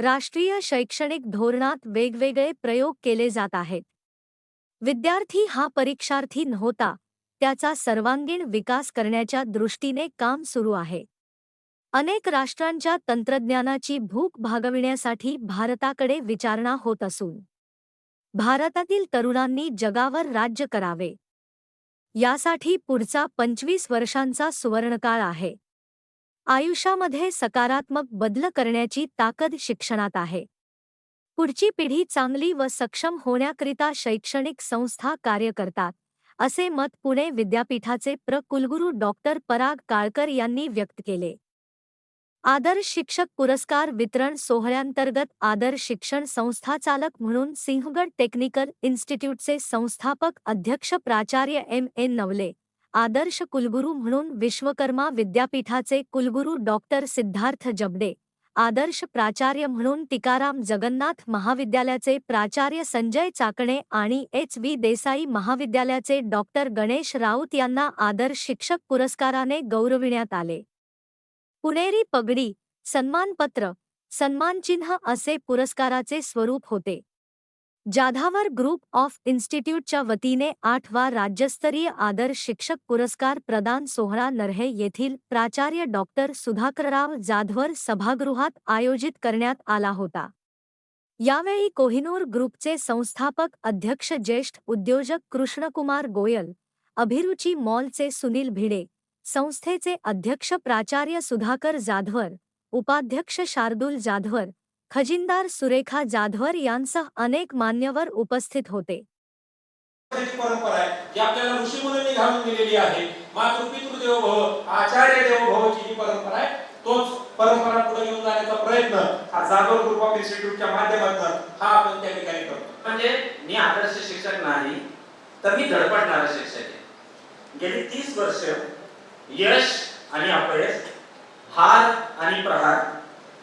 राष्ट्रीय शैक्षणिक धोरणात वेगवेगळे प्रयोग केले जात आहेत. विद्यार्थी हा परीक्षार्थी नव्हता त्याचा सर्वांगीण विकास करण्याच्या दृष्टीने काम सुरू आहे. अनेक राष्ट्रांच्या तंत्रज्ञानाची भूक भागविण्यासाठी भारताकडे विचारणा होत असून भारतातील तरुणांनी जगावर राज्य करावे. यासाठी पुढचा पंचवीस वर्षांचा सुवर्णकाळ आहे. आयुष्यामध्ये सकारात्मक बदल करण्याची ताकद शिक्षणात आहे. पुढची पिढी चांगली व सक्षम होण्याकरिता शैक्षणिक संस्था कार्य करतात असे मत पुणे विद्यापीठाचे प्र कुलगुरू डॉक्टर पराग काळकर यांनी व्यक्त केले. आदर्श शिक्षक पुरस्कार वितरण सोहळ्यांतर्गत आदर्श शिक्षण संस्थाचालक म्हणून सिंहगड टेक्निकल इन्स्टिट्यूटचे संस्थापक अध्यक्ष प्राचार्य एम एन नवले आदर्श कुलगुरू म्हणून विश्वकर्मा विद्यापीठाचे कुलगुरू डॉक्टर सिद्धार्थ जबडे आदर्श प्राचार्य म्हणून टिकाराम जगन्नाथ महाविद्यालयाचे प्राचार्य संजय चाकणे आणि एच व्ही देसाई महाविद्यालयाचे डॉक्टर गणेश राऊत यांना आदर्श शिक्षक पुरस्काराने गौरविण्यात आले. पुणेरी पगडी सन्मानपत्र सन्मानचिन्ह असे पुरस्काराचे स्वरूप होते. जाधावर ग्रुप ऑफ इन्स्टिट्यूटच्या वतीने आठवा राज्यस्तरीय आदर शिक्षक पुरस्कार प्रदान सोहळा नरहे येथील प्राचार्य डॉक्टर सुधाकरराव जाधवर सभागृहात आयोजित करण्यात आला होता. यावेळी कोहिनूर ग्रुपचे संस्थापक अध्यक्ष ज्येष्ठ उद्योजक कृष्णकुमार गोयल अभिरुची मॉलचे सुनील भिडे संस्थेचे अध्यक्ष प्राचार्य सुधाकर जाधवर उपाध्यक्ष शार्दूल जाधवर खजिनदार सुरेखा जाधवर यांसह अनेक मान्यवर उपस्थित होते. त्याची परंपरा आहे जी आपल्याला ऋषी मुनींनी घालून दिलेली आहे. मातृपितृ देवो भव आचार्य देवो भवची जी परंपरा आहे तोच परंपरा पुढे घेऊन जाण्याचा प्रयत्न हा जाधव ग्रुप ऑफ इन्स्टिट्यूटच्या माध्यमातून हा आपण त्या ठिकाणी करतो. म्हणजे मी आदर्श शिक्षक नाही तर मी धडपडणारा शिक्षक आहे. गेली तीस वर्ष यश आणि अपयश हार आणि प्रहार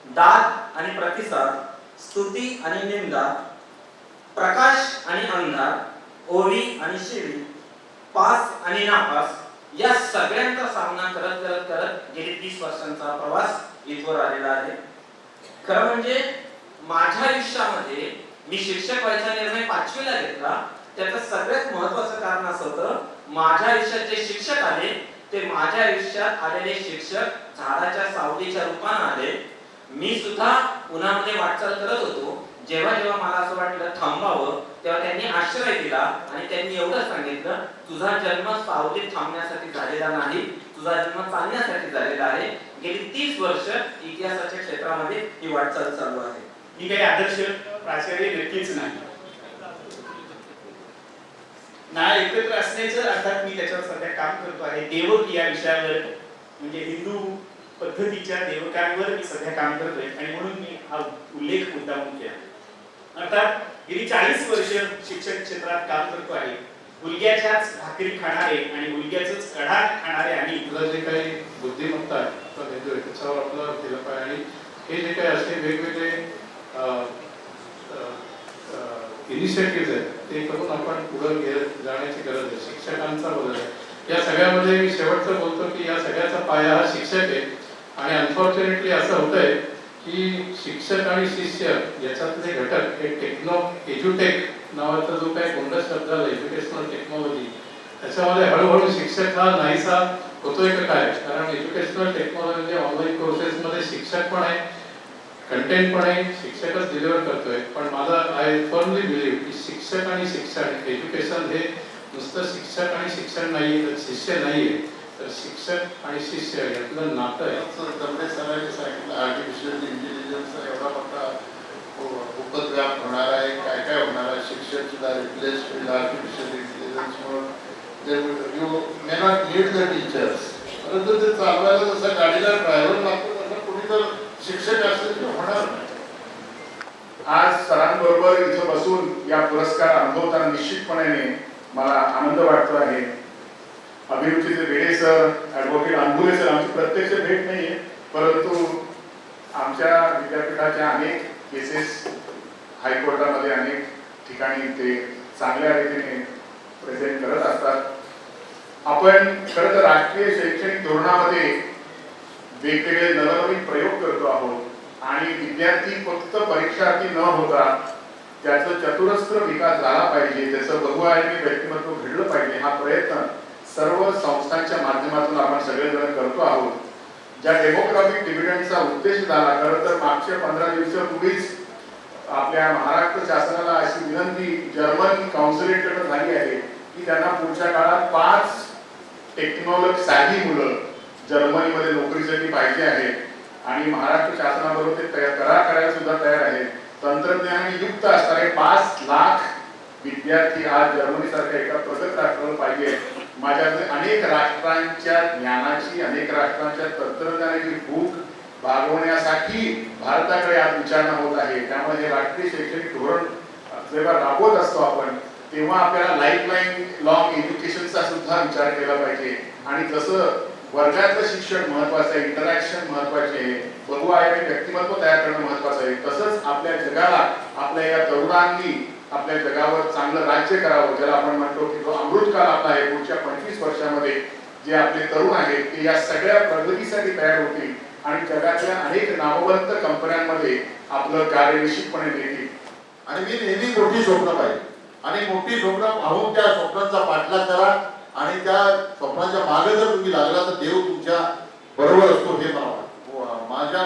दाद आणि प्रतिसाद स्तुती आणि निंदा प्रकाश आणि अंधार ओवी आणि शिवी पास आणि नापास या सगळ्यांचा सामना करत करत करत गेली तीस वर्षांचा प्रवास इथवर आलेला आहे. खरं म्हणजे माझ्या आयुष्यामध्ये मी शिक्षक व्हायचा निर्णय पाचवीला घेतला. त्याचं सगळ्यात महत्वाचं कारण असं होतं माझ्या आयुष्यात जे शिक्षक आले ते माझ्या आयुष्यात आलेले शिक्षक झाडाच्या सावलीच्या रूपाने आले. मी सुद्धा उन्हामध्ये वाटचाल करत होतो. जेव्हा जेव्हा मला असं वाटलं थांबावं तेव्हा त्यांनी आश्रय दिला आणि त्यांनी एवढं सांगितलं तुझा जन्म सावलीत थांबण्यासाठी झालेला नाही. तुझा जन्म चालण्यासाठी झालेला आहे. गेली तीस वर्ष इतिहासाच्या क्षेत्रामध्ये ही वाटचाल चालू आहे. मी काही आदर्श प्राचार्य नक्कीच नाही. ना एकत्र असण्याचं अर्थात मी त्याच्यावर सध्या काम करतो आहे. देवक या विषयावर म्हणजे हिंदू पद्धतीच्या देवकांवर मी सध्या काम करतोय आणि म्हणून मी हा उल्लेख मुद्दामून केला. अर्थात गेली चाळीस वर्ष शिक्षण क्षेत्रात काम करतो आहे. मुलग्याच्याच भाकरी खाणारे आणि मुलग्याच कढा खाणारे आणि तुला जे काही बुद्धिमत्ता आहे त्याच्यावर आपलं केलं पाहिजे आणि हे जे काही असे वेगवेगळे इनिशिएटिव्ह आहेत ते करून आपण पुढे घेत जाण्याची गरज आहे. शिक्षकांचा बदल आहे. या सगळ्यामध्ये मी शेवटचं बोलतो की या सगळ्याचा पाया हा शिक्षक आहे. आणि अनफॉर्च्युनेटली असं होतंय की शिक्षक आणि शिष्य याच्यातले घटक हे टेक्नो एज्युटेक नावाचा जो काही गोंड शब्द आला एज्युकेशनल टेक्नॉलॉजी त्याच्यामध्ये हळूहळू शिक्षक हा नाहीसा होतोय का काय? कारण एज्युकेशनल टेक्नॉलॉजी ऑनलाईन कोर्सेसमध्ये शिक्षक पण आहे कंटेंट पण आहे शिक्षकच डिलिव्हर करतोय. पण माझा आय फर्मली बिलीव्ह की शिक्षक आणि शिक्षण एज्युकेशन हे नुसतं शिक्षक आणि शिक्षण नाहीये तर शिष्य नाहीये. तर शिक्षक आणि शिष्य यातलं नातं आहे. दमडे सरांनी सांगितलं आर्टिफिशियल इंटेलिजन्सचा एवढा मोठा उ- उपद्व्याप होणार आहे. काय काय होणार आहे? शिक्षक सुद्धा रिप्लेस होईल आर्टिफिशियल इंटेलिजन्स म्हणून you may not need the teachers परंतु ते चालवायला जसं गाडीला ड्रायव्हर लागतो तसं कुणी जर शिक्षक असेल तर होणार नाही. आज सरांबरोबर इथं बसून या पुरस्कार अनुभवताना निश्चितपणे मला आनंद वाटतो आहे. अभिरुचीचे वेळे सर ॲडव्होकेट अंबुले सर आमची प्रत्यक्ष भेट नाही आहे परंतु आमच्या विद्यापीठाच्या अनेक केसेस हायकोर्टामध्ये अनेक ठिकाणी ते चांगल्या रीतीने प्रेझेंट करत असतात. आपण खरं तर राष्ट्रीय शैक्षणिक धोरणामध्ये वेगवेगळे नवनवीन प्रयोग करतो आहोत आणि विद्यार्थी फक्त परीक्षार्थी न होता त्याचं चतुरस्त्र विकास झाला पाहिजे त्याचं बहुआयामी व्यक्तिमत्व घडलं पाहिजे हा प्रयत्न सर्व संस्थांच्या माध्यमातून आपण सगळेजण करतो आहोत. ज्या डेमोग्राफिक डिव्हिडंडचा उद्देश झाला खरं तर मागच्या पंधरा दिवसापूर्वीच आपल्या महाराष्ट्र शासनाला अशी विनंती जर्मन काउन्सिलेटकडे झाली आहे की त्यांना पुढच्या काळात पाच टेक्नॉलॉजी साधी मुलं जर्मनीमध्ये नोकरीसाठी पाहिजे आहे आणि महाराष्ट्र शासनाबरोबर ते तयार करार करायला सुद्धा तयार आहे तंत्रज्ञानाने युक्त असणारे पाच लाख विद्यार्थी आज जर्मनीसारख्या एका प्रगत राष्ट्राला पाहिजे माझ्याकडे अनेक राष्ट्रांच्या ज्ञानाची अनेक राष्ट्रांच्या तंत्रज्ञानाची भूक भागवण्यासाठी भारताकडे आज विचारणा होत आहे. त्यामुळे हे राष्ट्रीय शैक्षणिक धोरण जेव्हा राबवत असतो आपण तेव्हा आपल्याला लाईफ लाईन लॉंग एज्युकेशनचा सुद्धा विचार केला पाहिजे. आणि जसं वर्गातलं शिक्षण महत्वाचं आहे इंटरॅक्शन महत्त्वाचे आहे बहुआयामी व्यक्तिमत्व तयार करणं महत्वाचं आहे तसंच आपल्या जगाला आपल्या या तरुणांनी आपल्या जगावर चांगलं राज्य करावं. ज्याला आपण म्हणतो की जो अमृतकाल आपला आहे पुढच्या पंचवीस वर्षामध्ये जे आपले तरुण आहेत ते या सगळ्या प्रगतीसाठी तयार होतील. आणि जगातल्या अनेक नामवंत कंपन्यांमध्ये आपलं कार्य निश्चितपणे देतील आणि मी नेहमी मोठी स्वप्न पाहिजे आणि मोठी स्वप्न पाहून त्या स्वप्नांचा पाठलाग करा. आणि त्या स्वप्नाच्या मागे जर तुम्ही लागला तर देव तुमच्या बरोबर असतो हे मला हो, माझ्या